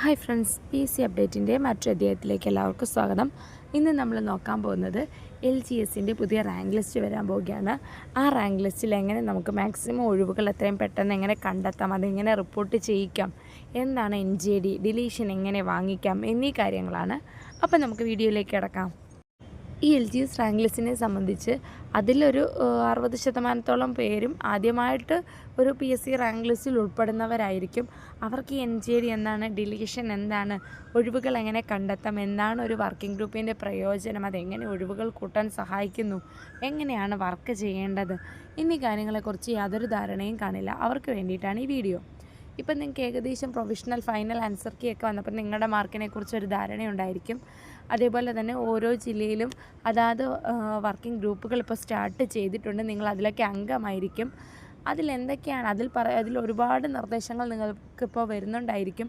Hi friends P C അപ്ഡേറ്റിന്റെ മറ്റൊരു അധ്യായത്തിലേക്ക് എല്ലാവർക്കും സ്വാഗതം. ഇന്ന് നമ്മൾ നോക്കാൻ പോകുന്നത് എൽ ജി എസിന്റെ പുതിയ റാങ്ക് ലിസ്റ്റ് വരാൻ പോവുകയാണ്. ആ റാങ്ക് ലിസ്റ്റിൽ എങ്ങനെ നമുക്ക് മാക്സിമം ഒഴിവുകൾ എത്രയും പെട്ടെന്ന് എങ്ങനെ കണ്ടെത്താം അതെങ്ങനെ റിപ്പോർട്ട് ചെയ്യിക്കാം എന്താണ് എൻ ജെ ഡി ഡിലീഷൻ എങ്ങനെ വാങ്ങിക്കാം എന്നീ കാര്യങ്ങളാണ്. അപ്പോൾ നമുക്ക് വീഡിയോയിലേക്ക് കിടക്കാം. ഈ എൽ ജി എസ് സംബന്ധിച്ച് അതിലൊരു അറുപത് ശതമാനത്തോളം പേരും ആദ്യമായിട്ട് ഒരു പി എസ് സി റാങ്ക് ലിസ്റ്റിൽ ഉൾപ്പെടുന്നവരായിരിക്കും. അവർക്ക് എൻ ജി ഡി എന്താണ് ഡെലിഗേഷൻ എന്താണ് ഒഴിവുകൾ എങ്ങനെ കണ്ടെത്താം എന്താണ് ഒരു വർക്കിംഗ് ഗ്രൂപ്പിന്റെ പ്രയോജനം അതെങ്ങനെ ഒഴിവുകൾ കൂട്ടാൻ സഹായിക്കുന്നു എങ്ങനെയാണ് വർക്ക് ചെയ്യേണ്ടത് എന്നീ കാര്യങ്ങളെക്കുറിച്ച് യാതൊരു ധാരണയും കാണില്ല. അവർക്ക് വേണ്ടിയിട്ടാണ് ഈ വീഡിയോ. ഇപ്പം നിങ്ങൾക്ക് ഏകദേശം പ്രൊവിഷണൽ ഫൈനൽ ആൻസർ കീ ഒക്കെ വന്നപ്പോൾ നിങ്ങളുടെ മാർക്കിനെ കുറിച്ച് ഒരു ധാരണയുണ്ടായിരിക്കും. അതേപോലെ തന്നെ ഓരോ ജില്ലയിലും അതാത് വർക്കിംഗ് ഗ്രൂപ്പുകൾ ഇപ്പോൾ സ്റ്റാർട്ട് ചെയ്തിട്ടുണ്ട്. നിങ്ങൾ അതിലൊക്കെ അംഗമായിരിക്കും. അതിലെന്തൊക്കെയാണ് അതിൽ പറ അതിൽ ഒരുപാട് നിർദ്ദേശങ്ങൾ നിങ്ങൾക്ക് ഇപ്പോൾ വരുന്നുണ്ടായിരിക്കും.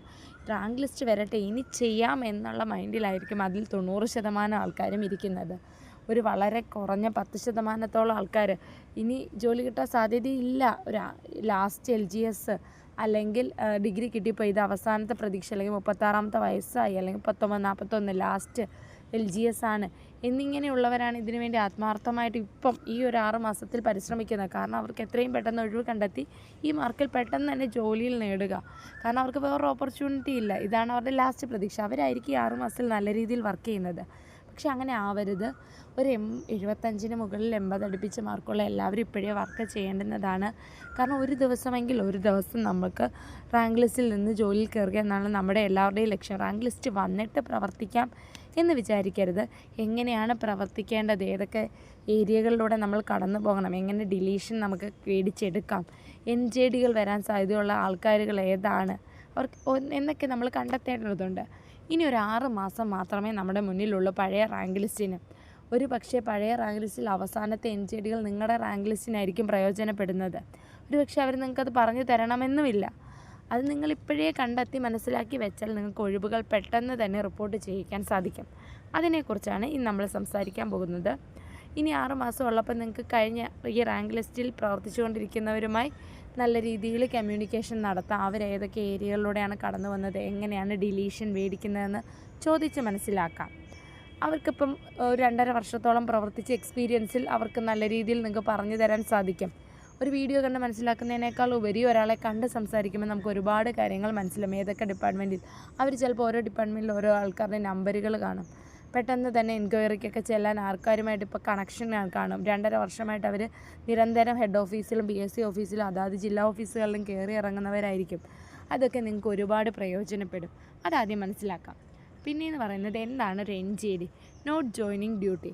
റാങ്ക് ലിസ്റ്റ് വരട്ടെ ഇനി ചെയ്യാം എന്നുള്ള മൈൻഡിലായിരിക്കും അതിൽ തൊണ്ണൂറ് ശതമാനം ആൾക്കാരും ഇരിക്കുന്നത്. ഒരു വളരെ കുറഞ്ഞ പത്ത് ശതമാനത്തോളം ആൾക്കാർ ഇനി ജോലി കിട്ടാൻ സാധ്യതയില്ല. ഒരു ലാസ്റ്റ് എൽ ജി എസ് അല്ലെങ്കിൽ ഡിഗ്രി കിട്ടിയപ്പോൾ ഇത് അവസാനത്തെ പ്രതീക്ഷ അല്ലെങ്കിൽ മുപ്പത്താറാമത്തെ വയസ്സായി അല്ലെങ്കിൽ പത്തൊമ്പത് നാൽപ്പത്തൊന്ന് ലാസ്റ്റ് എൽ ജി എസ് ആണ്. എന്നിങ്ങനെയുള്ളവരാണ് ഇതിനു വേണ്ടി ആത്മാർത്ഥമായിട്ട് ഇപ്പം ഈ ഒരു ആറ് മാസത്തിൽ പരിശ്രമിക്കുന്നത്. കാരണം അവർക്ക് എത്രയും പെട്ടെന്ന് ഒഴിവ് കണ്ടെത്തി ഈ മാർക്കിൽ പെട്ടെന്ന് തന്നെ ജോലിയിൽ നേടുക. കാരണം അവർക്ക് വേറൊരു ഓപ്പർച്യൂണിറ്റി ഇല്ല. ഇതാണ് അവരുടെ ലാസ്റ്റ് പ്രതീക്ഷ. അവരായിരിക്കും ഈ ആറ് മാസത്തിൽ നല്ല രീതിയിൽ വർക്ക് ചെയ്യുന്നത്. പക്ഷെ അങ്ങനെ ആവരുത്. ഒരു എം എഴുപത്തഞ്ചിന് മുകളിൽ എൺപത് അടുപ്പിച്ച് മാർക്കുള്ള എല്ലാവരും ഇപ്പോഴേ വർക്ക് ചെയ്യേണ്ടുന്നതാണ്. കാരണം ഒരു ദിവസമെങ്കിൽ ഒരു ദിവസം നമുക്ക് റാങ്ക് ലിസ്റ്റിൽ നിന്ന് ജോലിയിൽ കയറുക എന്നാണ് നമ്മുടെ എല്ലാവരുടെയും ലക്ഷ്യം. റാങ്ക് ലിസ്റ്റ് വന്നിട്ട് പ്രവർത്തിക്കാം എന്ന് വിചാരിക്കരുത്. എങ്ങനെയാണ് പ്രവർത്തിക്കേണ്ടത്? ഏതൊക്കെ ഏരിയകളിലൂടെ നമ്മൾ കടന്നു പോകണം? എങ്ങനെ ഡിലീഷൻ നമുക്ക് മേടിച്ചെടുക്കാം എൻ ജെ ഡികൾ വരാൻ സാധ്യതയുള്ള ആൾക്കാരുകൾ ഏതാണ്? അവർക്ക് എന്നൊക്കെ നമ്മൾ കണ്ടെത്തേണ്ടതുണ്ട്. ഇനി ഒരു ആറ് മാസം മാത്രമേ നമ്മുടെ മുന്നിലുള്ള പഴയ റാങ്ക് ലിസ്റ്റിന്. ഒരു പക്ഷേ പഴയ റാങ്ക് ലിസ്റ്റിൽ അവസാനത്തെ എൻ ജി ഡികൾ നിങ്ങളുടെ റാങ്ക് ലിസ്റ്റിനായിരിക്കും പ്രയോജനപ്പെടുന്നത്. ഒരു പക്ഷേ അവർ നിങ്ങൾക്കത് പറഞ്ഞു തരണമെന്നുമില്ല. അത് നിങ്ങൾ ഇപ്പോഴേ കണ്ടെത്തി മനസ്സിലാക്കി വെച്ചാൽ നിങ്ങൾക്ക് ഒഴിവുകൾ പെട്ടെന്ന് തന്നെ റിപ്പോർട്ട് ചെയ്യിക്കാൻ സാധിക്കും. അതിനെക്കുറിച്ചാണ് ഇന്ന് നമ്മൾ സംസാരിക്കാൻ പോകുന്നത്. ഇനി ആറ് മാസം ഉള്ളപ്പോൾ നിങ്ങൾക്ക് കഴിഞ്ഞ ഈ റാങ്ക് ലിസ്റ്റിൽ പ്രവർത്തിച്ചുകൊണ്ടിരിക്കുന്നവരുമായി നല്ല രീതിയിൽ കമ്മ്യൂണിക്കേഷൻ നടത്താം. അവരേതൊക്കെ ഏരിയകളിലൂടെയാണ് കടന്നു വന്നത്? എങ്ങനെയാണ് ഡിലീഷൻ മേടിക്കുന്നതെന്ന് ചോദിച്ച് മനസ്സിലാക്കാം. അവർക്കിപ്പം ഒരു രണ്ടര വർഷത്തോളം പ്രവർത്തിച്ച എക്സ്പീരിയൻസിൽ അവർക്ക് നല്ല രീതിയിൽ നിങ്ങൾക്ക് പറഞ്ഞു തരാൻ സാധിക്കും. ഒരു വീഡിയോ കണ്ട് മനസ്സിലാക്കുന്നതിനേക്കാൾ ഉപരി ഒരാളെ കണ്ട് സംസാരിക്കുമ്പോൾ നമുക്ക് ഒരുപാട് കാര്യങ്ങൾ മനസ്സിലാവും. ഏതൊക്കെ ഡിപ്പാർട്ട്മെന്റിൽ അവർ ചിലപ്പോൾ ഓരോ ഡിപ്പാർട്ട്മെന്റിൽ ഓരോ ആൾക്കാരുടെ നമ്പറുകൾ കാണും. പെട്ടെന്ന് തന്നെ എൻക്വയറിക്കൊക്കെ ചെല്ലാൻ ആൾക്കാരുമായിട്ട് ഇപ്പോൾ കണക്ഷൻ കാണും. രണ്ടര വർഷമായിട്ട് അവർ നിരന്തരം ഹെഡ് ഓഫീസിലും ബി എസ് സി ഓഫീസിലും അതാത് ജില്ലാ ഓഫീസുകളിലും കയറി ഇറങ്ങുന്നവരായിരിക്കും. അതൊക്കെ നിങ്ങൾക്ക് ഒരുപാട് പ്രയോജനപ്പെടും. അതാദ്യം മനസ്സിലാക്കാം. പിന്നെയെന്ന് പറയുന്നത് എന്താണ് ഒരു N G D note joining duty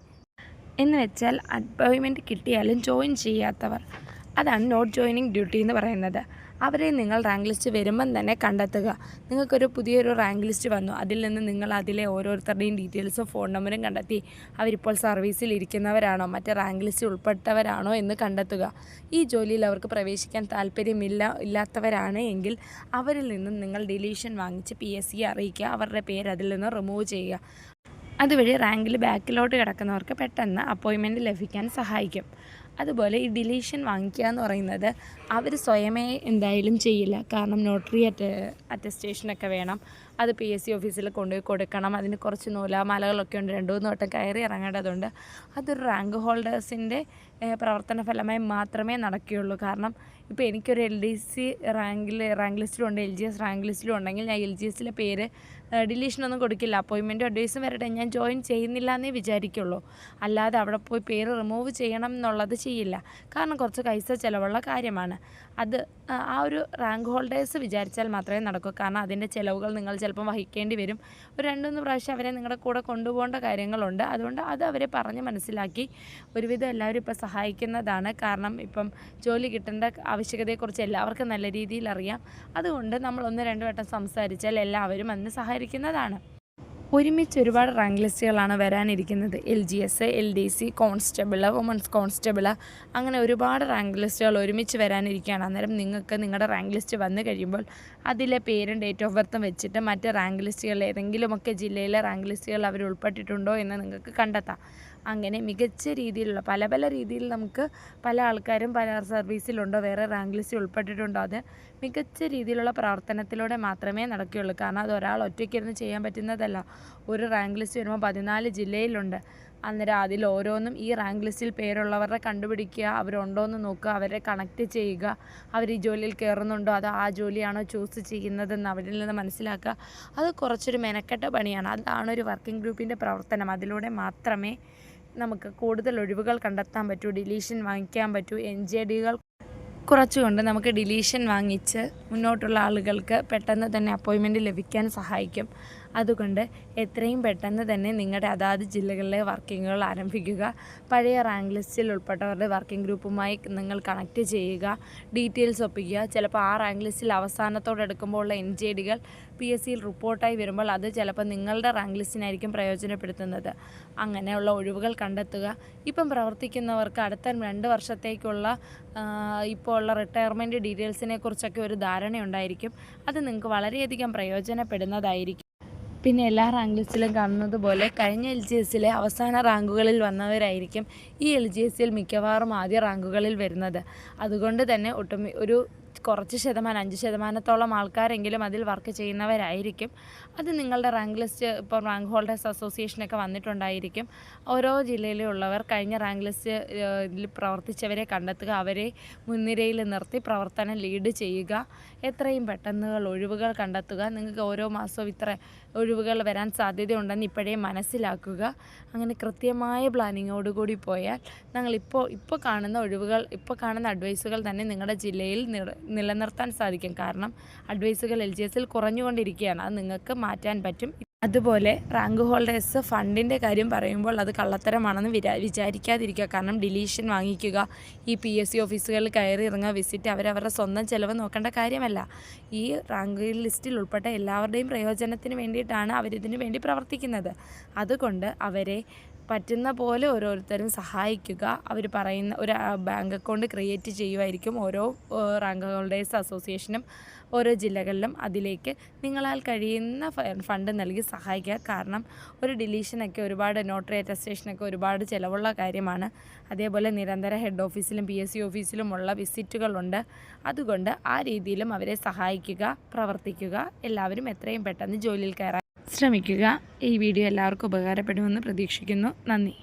എന്ന് വെച്ചാൽ അപ്പോയിൻമെന്റ് കിട്ടിയാലും ജോയിൻ ചെയ്യാത്തവർ. അതാണ് നോട്ട് ജോയിനിങ് ഡ്യൂട്ടി എന്ന് പറയുന്നത്. അവരെ നിങ്ങൾ റാങ്ക് ലിസ്റ്റ് വരുമ്പം തന്നെ കണ്ടെത്തുക. നിങ്ങൾക്കൊരു പുതിയൊരു റാങ്ക് ലിസ്റ്റ് വന്നു. അതിൽ നിന്ന് നിങ്ങൾ അതിലെ ഓരോരുത്തരുടെയും ഡീറ്റെയിൽസും ഫോൺ നമ്പറും കണ്ടെത്തി അവരിപ്പോൾ സർവീസിൽ ഇരിക്കുന്നവരാണോ മറ്റേ റാങ്ക് ലിസ്റ്റിൽ ഉൾപ്പെട്ടവരാണോ എന്ന് കണ്ടെത്തുക. ഈ ജോലിയിൽ അവർക്ക് പ്രവേശിക്കാൻ താല്പര്യമില്ല ഇല്ലാത്തവരാണ് എങ്കിൽ അവരിൽ നിന്നും നിങ്ങൾ ഡിലീഷൻ വാങ്ങിച്ച് പി എസ് സിയെ അറിയിക്കുക. അവരുടെ പേര് അതിൽ നിന്ന് റിമൂവ് ചെയ്യുക. അതുവഴി റാങ്കിൽ ബാക്കിലോട്ട് കിടക്കുന്നവർക്ക് പെട്ടെന്ന് അപ്പോയിൻമെന്റ് ലഭിക്കാൻ സഹായിക്കും. അതുപോലെ ഈ ഡിലീഷൻ വാങ്ങിക്കുക എന്ന് പറയുന്നത് അവർ സ്വയമേ എന്തായാലും ചെയ്യില്ല. കാരണം നോട്ടറി അറ്റ അറ്റസ്റ്റേഷനൊക്കെ വേണം. അത് പി എസ് സി ഓഫീസിൽ കൊണ്ടുപോയി കൊടുക്കണം. അതിന് കുറച്ച് നൂലാമാലകളൊക്കെ ഉണ്ട്. രണ്ടു മൂന്ന് വട്ടം കയറി ഇറങ്ങേണ്ടതുണ്ട്. അതൊരു റാങ്ക് ഹോൾഡേഴ്സിന്റെ പ്രവർത്തന ഫലമായി മാത്രമേ നടക്കുകയുള്ളൂ. കാരണം ഇപ്പോൾ എനിക്കൊരു എൽ ഡി സി റാങ്കിൽ റാങ്ക് ലിസ്റ്റിലും ഉണ്ട് എൽ ജി എസ് റാങ്ക് ലിസ്റ്റിലും ഉണ്ടെങ്കിൽ ഞാൻ എൽ ജി എസിലെ പേര് ഡിലീഷനൊന്നും കൊടുക്കില്ല. അപ്പോയിൻമെന്റും അഡ്വൈസും വരട്ടെ ഞാൻ ജോയിൻ ചെയ്യുന്നില്ല എന്നേ വിചാരിക്കുള്ളൂ. അല്ലാതെ അവിടെ പോയി പേര് റിമൂവ് ചെയ്യണം എന്നുള്ളത് ചെയ്യില്ല. കാരണം കുറച്ച് പൈസ ചിലവുള്ള കാര്യമാണ്. അത് ആ ഒരു റാങ്ക് ഹോൾഡേഴ്സ് വിചാരിച്ചാൽ മാത്രമേ നടക്കൂ. കാരണം അതിന്റെ ചിലവുകൾ നിങ്ങൾ ചിലപ്പം വഹിക്കേണ്ടി വരും. ഒരു രണ്ടുമൂന്ന് പ്രാവശ്യം അവരെ നിങ്ങളുടെ കൂടെ കൊണ്ടുപോകേണ്ട കാര്യങ്ങളുണ്ട്. അതുകൊണ്ട് അത് അവരെ പറഞ്ഞ് മനസ്സിലാക്കി ഒരുവിധം എല്ലാവരും ഇപ്പോൾ സഹായിക്കുന്നതാണ്. കാരണം ഇപ്പം ജോലി കിട്ടേണ്ട ആവശ്യകതയെക്കുറിച്ച് എല്ലാവർക്കും നല്ല രീതിയിൽ അറിയാം. അതുകൊണ്ട് നമ്മൾ ഒന്ന് രണ്ട് വട്ടം സംസാരിച്ചാൽ എല്ലാവരും അതിന് സഹകരിക്കുന്നതാണ്. ഒരുമിച്ച് ഒരുപാട് റാങ്ക് ലിസ്റ്റുകളാണ് വരാനിരിക്കുന്നത്. L G S L D C constable women's constable അങ്ങനെ ഒരുപാട് റാങ്ക് ലിസ്റ്റുകൾ ഒരുമിച്ച് വരാനിരിക്കുകയാണ്. അന്നേരം നിങ്ങൾക്ക് നിങ്ങളുടെ റാങ്ക് ലിസ്റ്റ് വന്നു കഴിയുമ്പോൾ അതിലെ പേരും ഡേറ്റ് ഓഫ് ബർത്തും വെച്ചിട്ട് മറ്റ് റാങ്ക് ലിസ്റ്റുകൾ ഏതെങ്കിലുമൊക്കെ ജില്ലയിലെ റാങ്ക് ലിസ്റ്റുകൾ അവർ ഉൾപ്പെട്ടിട്ടുണ്ടോ എന്ന് നിങ്ങൾക്ക് കണ്ടെത്താം. അങ്ങനെ മികച്ച രീതിയിലുള്ള പല പല രീതിയിൽ നമുക്ക് പല ആൾക്കാരും പല സർവീസിലുണ്ടോ വേറെ റാങ്ക് ലിസ്റ്റിൽ ഉൾപ്പെട്ടിട്ടുണ്ടോ അത് മികച്ച രീതിയിലുള്ള പ്രവർത്തനത്തിലൂടെ മാത്രമേ നടക്കുകയുള്ളൂ. കാരണം അത് ഒരാൾ ഒറ്റയ്ക്കിരുന്ന് ചെയ്യാൻ പറ്റുന്നതല്ല. ഒരു റാങ്ക് ലിസ്റ്റ് വരുമ്പോൾ പതിനാല് ജില്ലയിലുണ്ട്. അന്നേരം അതിൽ ഓരോന്നും ഈ റാങ്ക് ലിസ്റ്റിൽ പേരുള്ളവരുടെ കണ്ടുപിടിക്കുക അവരുണ്ടോ എന്ന് നോക്കുക അവരെ കണക്റ്റ് ചെയ്യുക അവർ ഈ ജോലിയിൽ കയറുന്നുണ്ടോ അതോ ആ ജോലിയാണോ ചൂസ് ചെയ്യുന്നതെന്ന് അവരിൽ നിന്ന് മനസ്സിലാക്കുക. അത് കുറച്ചൊരു മെനക്കെട്ട പണിയാണ്. അതാണ് ഒരു വർക്കിംഗ് ഗ്രൂപ്പിന്റെ പ്രവർത്തനം. അതിലൂടെ മാത്രമേ നമുക്ക് കൂടുതൽ ഒഴിവുകൾ കണ്ടെത്താൻ പറ്റൂ ഡിലീഷൻ വാങ്ങിക്കാൻ പറ്റൂ എൻ ജെ ഡികൾ കുറച്ചുകൊണ്ട് നമുക്ക് ഡിലീഷൻ വാങ്ങിച്ച് മുന്നോട്ടുള്ള ആളുകൾക്ക് പെട്ടെന്ന് തന്നെ അപ്പോയിൻമെന്റ് ലഭിക്കാൻ സഹായിക്കും. അതുകൊണ്ട് എത്രയും പെട്ടെന്ന് തന്നെ നിങ്ങളുടെ അതാത് ജില്ലകളിലെ വർക്കിങ്ങുകൾ ആരംഭിക്കുക. പഴയ റാങ്ക് ലിസ്റ്റിൽ ഉൾപ്പെട്ടവരുടെ വർക്കിംഗ് ഗ്രൂപ്പുമായി നിങ്ങൾ കണക്റ്റ് ചെയ്യുക. ഡീറ്റെയിൽസ് ഒപ്പിക്കുക. ചിലപ്പോൾ ആ റാങ്ക് ലിസ്റ്റിൽ അവസാനത്തോടെ എടുക്കുമ്പോൾ ഉള്ള എൻ ജെ ഡികൾ പി എസ് സിയിൽ റിപ്പോർട്ടായി വരുമ്പോൾ അത് ചിലപ്പോൾ നിങ്ങളുടെ റാങ്ക് ലിസ്റ്റിനായിരിക്കും പ്രയോജനപ്പെടുത്തുന്നത്. അങ്ങനെയുള്ള ഒഴിവുകൾ കണ്ടെത്തുക. ഇപ്പം പ്രവർത്തിക്കുന്നവർക്ക് അടുത്ത രണ്ട് വർഷത്തേക്കുള്ള ഇപ്പോൾ ഉള്ള റിട്ടയർമെന്റ് ഡീറ്റെയിൽസിനെ കുറിച്ചൊക്കെ ഒരു ധാരണയുണ്ടായിരിക്കും. അത് നിങ്ങൾക്ക് വളരെയധികം പ്രയോജനപ്പെടുന്നതായിരിക്കും. പിന്നെ എല്ലാ റാങ്ക് ലിസ്റ്റിലും കാണുന്നത് പോലെ കഴിഞ്ഞ എൽ ജി എസിലെ അവസാന റാങ്കുകളിൽ വന്നവരായിരിക്കും ഈ എൽ ജി എസിൽ മിക്കവാറും ആദ്യ റാങ്കുകളിൽ വരുന്നത്. അതുകൊണ്ട് തന്നെ ഒട്ടുമി ഒരു കുറച്ച് ശതമാനം അഞ്ച് ശതമാനത്തോളം ആൾക്കാരെങ്കിലും അതിൽ വർക്ക് ചെയ്യുന്നവരായിരിക്കും. അത് നിങ്ങളുടെ റാങ്ക് ലിസ്റ്റ് ഇപ്പോൾ റാങ്ക് ഹോൾഡേഴ്സ് അസോസിയേഷനൊക്കെ വന്നിട്ടുണ്ടായിരിക്കും. ഓരോ ജില്ലയിലുള്ളവർ കഴിഞ്ഞ റാങ്ക് ലിസ്റ്റ് ഇതിൽ പ്രവർത്തിച്ചവരെ കണ്ടെത്തുക അവരെ മുൻനിരയിൽ നിർത്തി പ്രവർത്തനം ലീഡ് ചെയ്യുക എത്രയും പെട്ടെന്ന് ഒഴിവുകൾ കണ്ടെത്തുക നിങ്ങൾക്ക് ഓരോ മാസവും ഇത്ര ഒഴിവുകൾ വരാൻ സാധ്യതയുണ്ടെന്ന് ഇപ്പോഴേ മനസ്സിലാക്കുക. അങ്ങനെ കൃത്യമായ പ്ലാനിങ്ങോടുകൂടി പോയാൽ ഞങ്ങളിപ്പോൾ ഇപ്പോൾ കാണുന്ന ഒഴിവുകൾ ഇപ്പോൾ കാണുന്ന അഡ്വൈസുകൾ തന്നെ നിങ്ങളുടെ ജില്ലയിൽ നിലനിർത്താൻ സാധിക്കും. കാരണം അഡ്വൈസുകൾ എൽ ജി എസിൽ കുറഞ്ഞുകൊണ്ടിരിക്കുകയാണ്. അത് നിങ്ങൾക്ക് മാറ്റാൻ പറ്റും. അതുപോലെ റാങ്ക് ഹോൾഡേഴ്സ് ഫണ്ടിന്റെ കാര്യം പറയുമ്പോൾ അത് കള്ളത്തരമാണെന്ന് വിരാ വിചാരിക്കാതിരിക്കുക. കാരണം ഡിലീഷൻ വാങ്ങിക്കുക ഈ പി എസ് സി ഓഫീസുകളിൽ കയറി ഇറങ്ങുക വിസിറ്റ് അവരവരുടെ സ്വന്തം ചിലവ് നോക്കേണ്ട കാര്യമല്ല. ഈ റാങ്ക് ലിസ്റ്റിൽ ഉൾപ്പെട്ട എല്ലാവരുടെയും പ്രയോജനത്തിന് വേണ്ടിയിട്ടാണ് അവരിതിനു വേണ്ടി പ്രവർത്തിക്കുന്നത്. അതുകൊണ്ട് അവരെ പറ്റുന്ന പോലെ ഓരോരുത്തരും സഹായിക്കുക. അവർ പറയുന്ന ഒരു ബാങ്ക് അക്കൗണ്ട് ക്രിയേറ്റ് ചെയ്യുമായിരിക്കും ഓരോ റാങ്ക് ഹോൾഡേഴ്സ് അസോസിയേഷനും ഓരോ ജില്ലകളിലും അതിലേക്ക് നിങ്ങളാൽ കഴിയുന്ന ഫണ്ട് നൽകി സഹായിക്കുക. കാരണം ഒരു ഡിലീഷനൊക്കെ ഒരുപാട് നോട്ടറി അറ്റസ്റ്റേഷനൊക്കെ ഒരുപാട് ചിലവുള്ള കാര്യമാണ്. അതേപോലെ നിരന്തര ഹെഡ് ഓഫീസിലും പി എസ് സി ഓഫീസിലുമുള്ള വിസിറ്റുകളുണ്ട്. അതുകൊണ്ട് ആ രീതിയിലും അവരെ സഹായിക്കുക പ്രവർത്തിക്കുക. എല്ലാവരും എത്രയും പെട്ടെന്ന് ജോലിയിൽ കയറാൻ ശ്രമിക്കുക. ഈ വീഡിയോ എല്ലാവർക്കും ഉപകാരപ്പെടുമെന്ന് പ്രതീക്ഷിക്കുന്നു. നന്ദി.